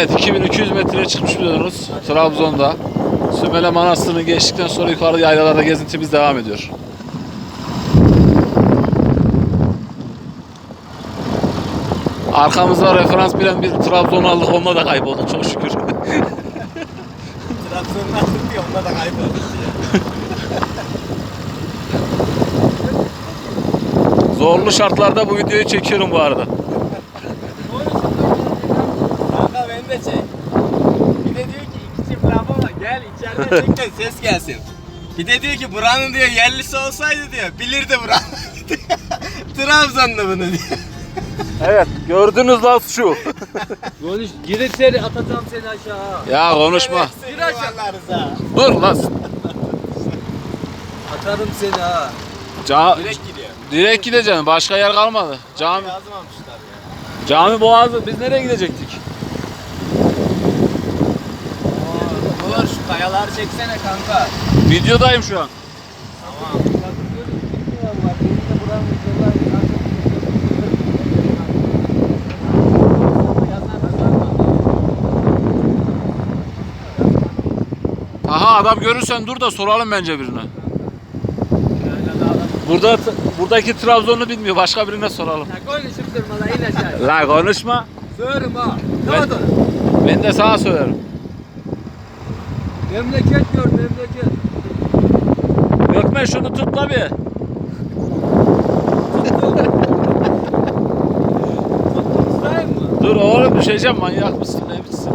Evet 2200 metreye çıkmış biliyorsunuz Trabzon'da. Sümele Manastırı'nı geçtikten sonra yukarı yaylalarda gezintimiz devam ediyor. Arkamızda referans bilen bir Trabzon aldık onunla da kaybolduk çok şükür. Trabzon'un attık diye onda da kayboldu. Zorlu şartlarda bu videoyu çekiyorum bu arada. Kanka beni de çek. Bir de diyor ki iki çift laf ama gel içeriden çek de ses gelsin. Bir de diyor ki buranın diyor yerlisi olsaydı diyor bilirdi buranın. Trabzonlu bunu diyor. Evet gördüğünüz laf şu. Konuş, girip seni atacağım seni aşağı. Ya konuşma. Aşağılarız ha. Dur lan. Atarım seni ha. Ca Direkt gidiyor. direkt gideceğim. Başka yer kalmadı. Cami Lazım almışlar ya. cami boğazı. Biz nereye gidecektik? Kayaları çeksene kanka. Videodayım şu an. Tamam. Aha adam görürsen dur da soralım bence birine. Burada buradaki Trabzon'u bilmiyor. Başka birine soralım. Konuşup durma lan in aşağı. La konuşma. Söylerim ha. Ben- Ne oldu? Ben de sana söylerim. Memleket gör memleket. Gökmen şunu tut da bir. Dur oğlum düşeceğim manyak mısın ne biçsin?